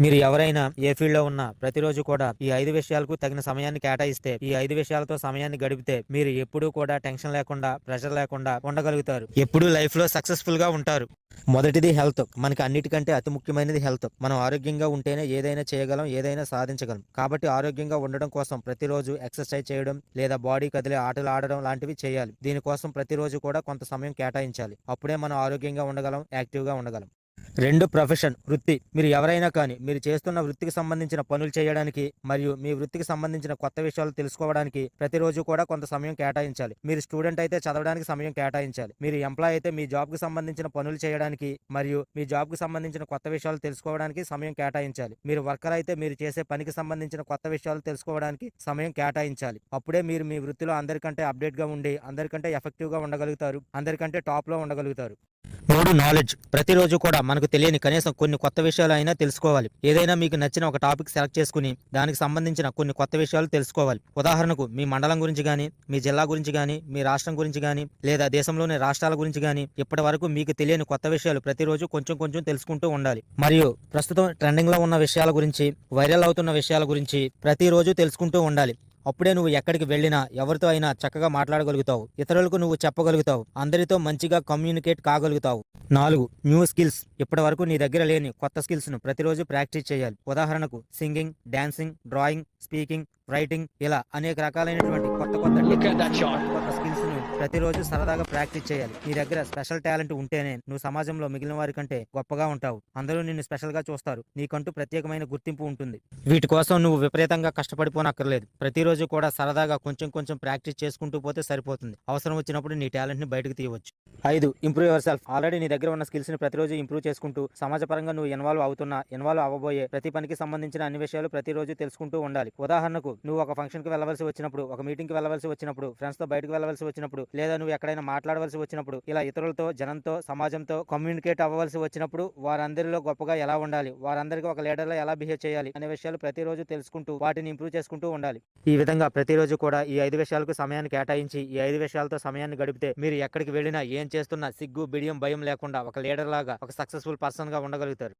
మీరు ఎవరైనా ఏ ఫీల్డ్లో ఉన్నా ప్రతిరోజు కూడా ఈ ఐదు విషయాలకు తగిన సమయాన్ని కేటాయిస్తే ఈ ఐదు విషయాలతో సమయాన్ని గడిపితే మీరు ఎప్పుడూ కూడా టెన్షన్ లేకుండా ప్రెషర్ లేకుండా ఉండగలుగుతారు. ఎప్పుడూ లైఫ్లో సక్సెస్ఫుల్గా ఉంటారు. మొదటిది హెల్త్. మనకి అన్నిటికంటే అతి ముఖ్యమైనది హెల్త్. మనం ఆరోగ్యంగా ఉంటేనే ఏదైనా చేయగలం ఏదైనా సాధించగలం. కాబట్టి ఆరోగ్యంగా ఉండడం కోసం ప్రతిరోజు ఎక్సర్సైజ్ చేయడం లేదా బాడీ కదిలే ఆటలు ఆడడం లాంటివి చేయాలి. దీనికోసం ప్రతిరోజు కూడా కొంత సమయం కేటాయించాలి. అప్పుడే మనం ఆరోగ్యంగా ఉండగలం యాక్టివ్గా ఉండగలం. రెండు ప్రొఫెషన్ వృత్తి. మీరు ఎవరైనా కానీ మీరు చేస్తున్న వృత్తికి సంబంధించిన పనులు చేయడానికి మరియు మీ వృత్తికి సంబంధించిన కొత్త విషయాలు తెలుసుకోవడానికి ప్రతిరోజు కూడా కొంత సమయం కేటాయించాలి. మీరు స్టూడెంట్ అయితే చదవడానికి సమయం కేటాయించాలి. మీరు ఎంప్లాయ్ అయితే మీ జాబ్కి సంబంధించిన పనులు చేయడానికి మరియు మీ జాబ్కి సంబంధించిన కొత్త విషయాలు తెలుసుకోవడానికి సమయం కేటాయించాలి. మీరు వర్కర్ అయితే మీరు చేసే పనికి సంబంధించిన కొత్త విషయాలు తెలుసుకోవడానికి సమయం కేటాయించాలి. అప్పుడే మీరు మీ వృత్తిలో అందరికంటే అప్డేట్గా ఉండి అందరికంటే ఎఫెక్టివ్గా ఉండగలుగుతారు అందరికంటే టాప్లో ఉండగలుగుతారు. మూడు నాలెడ్జ్ ప్రతిరోజు కూడా మనకు తెలియని కనీసం కొన్ని కొత్త విషయాలు అయినా తెలుసుకోవాలి. ఏదైనా మీకు నచ్చిన ఒక టాపిక్ సెలెక్ట్ చేసుకుని దానికి సంబంధించిన కొన్ని కొత్త విషయాలు తెలుసుకోవాలి. ఉదాహరణకు మీ మండలం గురించి కానీ మీ జిల్లా గురించి కానీ మీ రాష్ట్రం గురించి కానీ లేదా దేశంలోని రాష్ట్రాల గురించి కానీ ఇప్పటి వరకు మీకు తెలియని కొత్త విషయాలు ప్రతిరోజు కొంచెం కొంచెం తెలుసుకుంటూ ఉండాలి. మరియు ప్రస్తుతం ట్రెండింగ్లో ఉన్న విషయాల గురించి వైరల్ అవుతున్న విషయాల గురించి ప్రతిరోజు తెలుసుకుంటూ ఉండాలి. అప్పుడే నువ్వు ఎక్కడికి వెళ్ళినా ఎవరితో అయినా చక్కగా మాట్లాడగలుగుతావు. ఇతరులకు నువ్వు చెప్పగలుగుతావు. అందరితో మంచిగా కమ్యూనికేట్ కాగలుగుతావు. నాలుగు న్యూ స్కిల్స్. ఇప్పటి వరకు నీ దగ్గర లేని కొత్త స్కిల్స్ను ప్రతిరోజు ప్రాక్టీస్ చేయాలి. ఉదాహరణకు singing dancing drawing speaking writing ఇలా అనేక రకాలైనటువంటి కొత్త కొత్త. కొత్త స్కిల్స్ ప్రతిరోజు సరదాగా ప్రాక్టీస్ చేయాలి. నీ దగ్గర స్పెషల్ టాలెంట్ ఉంటేనే నువ్వు సమాజంలో మిగిలిన వారి కంటే గొప్పగా ఉంటావు. అందరూ నిన్ను స్పెషల్గా చూస్తారు. నీకంటూ ప్రత్యేకమైన గుర్తింపు ఉంటుంది. వీటి కోసం నువ్వు విపరీతంగా కష్టపడిపోనక్కర్లేదు. ప్రతిరోజు కూడా సరదాగా కొంచెం కొంచెం ప్రాక్టీస్ చేసుకుంటూ పోతే సరిపోతుంది. అవసరం వచ్చినప్పుడు నీ టాలెంట్ని బయటకు తీయవచ్చు. ఐదు ఇంప్రూవ్ యువర్ సెల్ఫ్ ఆల్రెడీ నీ దగ్గర ఉన్న స్కిల్స్ని ప్రతిరోజు ఇంప్రూవ్ చేసుకుంటూ సమాజపరంగా నువ్వు ఇన్వాల్వ్ అవుతున్నా ఇన్వాల్వ్ అవ్వబోయే ప్రతి పనికి సంబంధించిన అన్ని విషయాలు ప్రతిరోజు తెలుసుకుంటూ ఉండాలి. ఉదాహరణకు నువ్వు ఒక ఫంక్షన్కి వెళ్ళవలసి వచ్చినప్పుడు ఒక మీటింగ్కి వెళ్ళవలసి వచ్చినప్పుడు ఫ్రెండ్స్తో బయటకు వెళ్ళవలసి వచ్చినప్పుడు లేదా నువ్వు ఎక్కడైనా మాట్లాడవలసి వచ్చినప్పుడు ఇలా ఇతరులతో జనంతో సమాజంతో కమ్యూనికేట్ అవ్వవలసి వచ్చినప్పుడు వారందరిలో గొప్పగా ఎలా ఉండాలి? వారందరికీ ఒక లీడర్లా ఎలా బిహేవ్ చేయాలి? అనే విషయాలు ప్రతిరోజు తెలుసుకుంటూ వాటిని ఇంప్రూవ్ చేసుకుంటూ ఉండాలి. ఈ విధంగా ప్రతిరోజు కూడా ఈ ఐదు విషయాలకు సమయాన్ని కేటాయించి ఈ ఐదు విషయాలతో సమయాన్ని గడిపితే మీరు ఎక్కడికి వెళ్ళినా ఏం చేస్తున్నా సిగ్గు బిడియం భయం లేకుండా ఒక లీడర్ లాగా ఒక సక్సెస్ఫుల్ పర్సన్గా ఉండగలుగుతారు.